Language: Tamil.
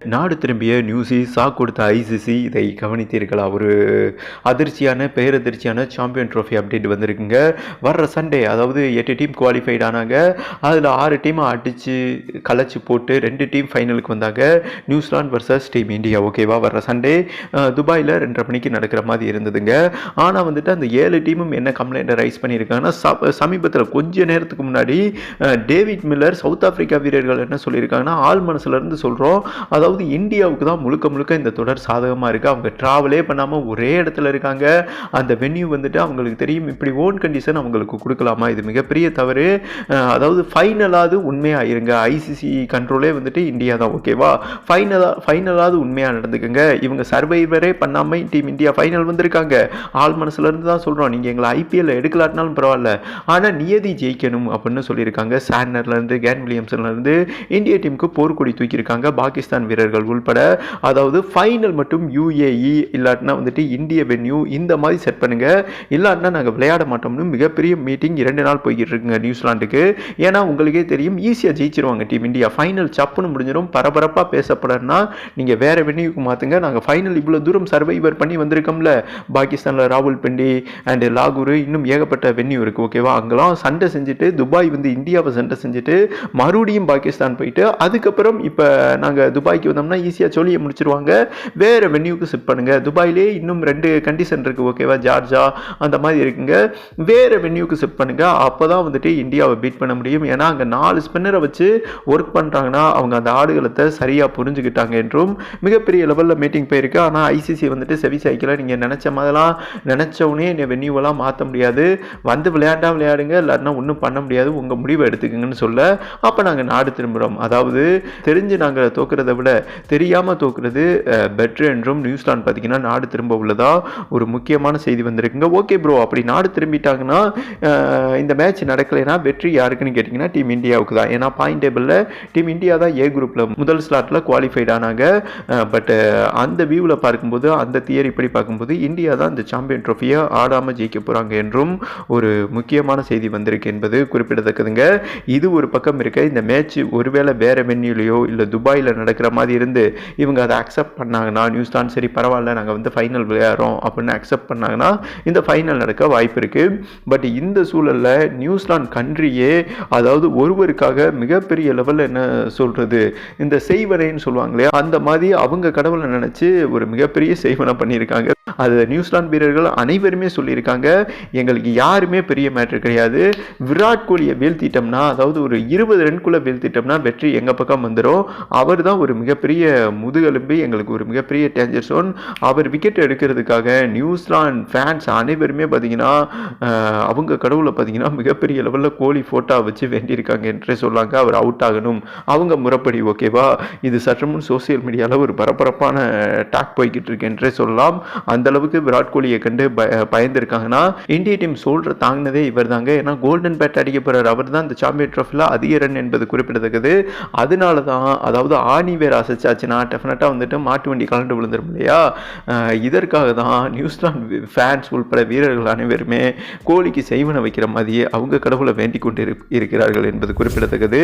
நாடு திரும்பிய நியூஸி சாக் கொடுத்த ஐசிசி இதை கவனித்தீர்களா? ஒரு அதிர்ச்சியான பேரதிர்ச்சியான சாம்பியன் ட்ரோஃபி அப்டேட் வந்திருக்குங்க. வர்ற சண்டே அதாவது எட்டு டீம் குவாலிஃபைட் ஆனாங்க. அதில் ஆறு டீமை அடித்து கலைச்சி போட்டு ரெண்டு டீம் ஃபைனலுக்கு வந்தாங்க. நியூசிலாந்து வர்சஸ் டீம் இந்தியா ஓகேவா வர்ற சண்டே துபாயில் ரெண்டரை மணிக்கு நடக்கிற மாதிரி இருந்ததுங்க. ஆனால் வந்துட்டு அந்த ஏழு டீமும் என்ன கம்ப்ளைண்ட்டை ரைஸ் பண்ணியிருக்காங்கன்னா ச சமீபத்தில் கொஞ்ச நேரத்துக்கு முன்னாடி டேவிட் மில்லர் சவுத் ஆப்பிரிக்கா வீரர்கள் என்ன சொல்லியிருக்காங்கன்னா ஆள் மனசுலேருந்து சொல்கிறோம் அதாவது அதாவது இந்தியாவுக்கு தான் முழுக்க முழுக்க இந்த தொடர் சாதகமாக இருக்குது அவங்க ட்ராவலே பண்ணாமல் ஒரே இடத்துல இருக்காங்க. அந்த வென்யூ வந்துட்டு அவங்களுக்கு தெரியும். இப்படி ஓன் கண்டிஷன் அவங்களுக்கு கொடுக்கலாமா? இது மிகப்பெரிய தவறு. அதாவது ஃபைனலாவது உண்மையாக இருங்க ஐசிசி கண்ட்ரோலே வந்துட்டு இந்தியா தான் ஓகேவா ஃபைனலாக ஃபைனலாவது உண்மையாக நடந்துக்குங்க. இவங்க சர்வைவரே பண்ணாமல் டீம் இந்தியா ஃபைனல் வந்திருக்காங்க. ஆள் மனசுலேருந்து தான் சொல்கிறோம் நீங்கள் எங்களை ஐபிஎல் எடுக்கலாட்டினாலும் பரவாயில்ல. ஆனால் நியதி ஜெயிக்கணும் அப்படின்னு சொல்லியிருக்காங்க. சாட்னர்லேருந்து கேன் வில்லியம்சன்லேருந்து இந்திய டீமுக்கு போர்க்கொடி தூக்கியிருக்காங்க. பாகிஸ்தான் வீரர்கள் உள்பட அதாவது ஃபைனல் மட்டும் யூஏஇ இல்லாட்டினா வந்துட்டு இந்திய வென்யூ இந்த மாதிரி செட் பண்ணுங்க. இல்லாட்டினா நாங்கள் விளையாட மாட்டோம்னு மிகப்பெரிய மீட்டிங் இரண்டு நாள் போய்கிட்டு இருக்குங்க நியூசிலாண்டுக்கு ஏன்னா உங்களுக்கே தெரியும் ஈஸியாக ஜெயிச்சிருவாங்க டீம் இந்தியா ஃபைனல் சப்புன்னு முடிஞ்சிடும் பரபரப்பாக பேசப்படனா நீங்கள் வேற வென்யூக்கு மாற்றுங்க நாங்கள் ஃபைனல் இவ்வளோ தூரம் சர்வைவர் பண்ணி வந்திருக்கோம்ல. பாகிஸ்தானில் ராகுல் பிண்டி அண்டு லாகூர் இன்னும் ஏகப்பட்ட வென்யூ இருக்குது ஓகேவா அங்கெல்லாம் சண்டை செஞ்சுட்டு துபாய் வந்து இந்தியாவை சண்டை செஞ்சுட்டு மறுபடியும் பாகிஸ்தான் போயிட்டு அதுக்கப்புறம் இப்போ நாங்கள் துபாய்க்கு வந்தோம்னா ஈஸியாக சொல்லியை முடிச்சிருவாங்க. வேறு வென்யூக்கு ஷிஃப்ட் பண்ணுங்கள் துபாயிலே இன்னும் ரெண்டு கண்டிஷன் இருக்குது ஓகேவா ஜார்ஜா அந்த மாதிரி இருக்குங்க. வேறு வென்யூக்கு ஷிஃப்ட் பண்ணுங்க. அப்போ தான் வந்துட்டு இந்தியாவை பீட் பண்ண முடியும். ஏன்னா அங்கே நாலு ஸ்பின்னரை வச்சு ஒர்க் பண்ணுறாங்கன்னா அவங்க அந்த ஆடுகளத்தை சரியாக புரிஞ்சுக்கிட்டாங்க என்றும் மிகப்பெரிய லெவலில் மீட்டிங் போயிருக்கு. ஆனால் ஐசிசி வந்துட்டு செவி சாய்க்கல. நீங்கள் நினச்ச மாதிரிலாம் நினச்சவொடனே வென்யூவெல்லாம் மாற்ற முடியாது. வந்து விளையாண்டா விளையாடுங்க. இல்லைன்னா ஒன்றும் பண்ண முடியாது. உங்கள் முடிவை எடுத்துக்கங்கன்னு சொல்ல அப்போ நாங்கள் நாடு திரும்புகிறோம் அதாவது தெரிஞ்சு நாங்கள் தோக்குறதை விட தெரியாமல் தோக்குறது பெட்ரு என்றும் நியூசிலாந்து பார்த்தீங்கன்னா நாடு திரும்ப உள்ளதா ஒரு முக்கியமான செய்தி வந்திருக்குங்க. ஓகே ப்ரோ அப்படி நாடு திரும்பிட்டாங்கன்னா இந்த மேட்ச் நடக்கலைன்னா வெற்றி யாருக்குன்னு கேட்டிங்கன்னா டீம் இந்தியாவுக்கு தான். ஏன்னா பாயிண்ட் டேபிளில் டீம் இந்தியா தான் ஏ குரூப்பில் முதல் ஸ்லாட்டில் குவாலிஃபைட் ஆனாங்க. பட் அந்த வியூவில் பார்க்கும்போது அந்த தியரி இப்படி பார்க்கும்போது இந்தியா தான் இந்த சாம்பியன் ட்ரோஃபியை ஆடாமல் ஜெயிக்க போகிறாங்க என்றும் ஒரு முக்கியமான செய்தி வந்திருக்கு என்பது குறிப்பிடத்தக்கதுங்க. இது ஒரு பக்கம் இருக்க இந்த மேட்ச் ஒருவேளை வேறு வென்யூலையோ இல்லை துபாயில் நடக்கிற மாதிரி இருந்து இவங்க அதை அக்செப்ட் பண்ணாங்கன்னா நியூசிலாந்து சரி பரவாயில்ல நாங்கள் வந்து ஃபைனல் விளையாடுறோம் அப்படின்னு அக்செப்ட் பண்ணாங்கன்னா இந்த ஃபைனல் நடக்க வாய்ப்பு இருக்குது பட் இந்த சூழலில் நியூசிலாந்து கண்ட்ரியே அதாவது ஒருவருக்காக மிகப்பெரிய லெவலில் என்ன சொல்கிறது இந்த செய்வனைன்னு சொல்லுவாங்க இல்லையா? அந்த மாதிரி அவங்க கடவுளை நினச்சி ஒரு மிகப்பெரிய செய்வனை பண்ணியிருக்காங்க. அது நியூசிலாந்து வீரர்கள் அனைவருமே சொல்லியிருக்காங்க. எங்களுக்கு யாருமே பெரிய மேட்ரு கிடையாது. விராட் கோலியை வீழ்த்திட்டோம்னா அதாவது ஒரு இருபது ரன்குள்ளே வீழ்த்திட்டோம்னா வெற்றி எங்கள் பக்கம் வந்துடும் அவர் தான் ஒரு மிகப்பெரிய முதுகெலும்பு எங்களுக்கு ஒரு மிகப்பெரிய டேஞ்சர் சோன் அவர் விக்கெட் எடுக்கிறதுக்காக நியூசிலாந்து ஃபேன்ஸ் அனைவருமே பார்த்தீங்கன்னா அவங்க கடவுளை பார்த்தீங்கன்னா மிகப்பெரிய லெவலில் கோலி ஃபோட்டோ வச்சு வேண்டியிருக்காங்க என்றே சொல்லாங்க. அவர் அவுட் ஆகணும். அவங்க முறைப்படி ஓகேவா இது சற்று முன் சோசியல் மீடியாவில் ஒரு பரபரப்பான டாக் போய்கிட்டு இருக்கு என்றே சொல்லலாம். அந்த அளவுக்கு விராட் கோலியை கண்டு பய பயந்துருக்காங்கன்னா இந்திய டீம் சோல்ற தாங்கினதே இவர் தாங்க ஏன்னா கோல்டன் பேட் அடிக்க போகிறார் அவர் தான் இந்த சாம்பியன் ட்ரோஃபியில் அதிக ரன் என்பது குறிப்பிடத்தக்கது. அதனால தான் அதாவது ஆணி வேர் அசைச்சாச்சுன்னா டெஃபினட்டாக வந்துட்டு மாட்டு வண்டி கலண்டு விழுந்துரும் இல்லையா? இதற்காக தான் நியூசிலாந்து ஃபேன்ஸ் உள்பட வீரர்கள் அனைவருமே கோலிக்கு செய்வன வைக்கிற மாதிரியே அவங்க கடவுளை வேண்டிக் கொண்டு இருக்கிறார்கள் என்பது குறிப்பிடத்தக்கது.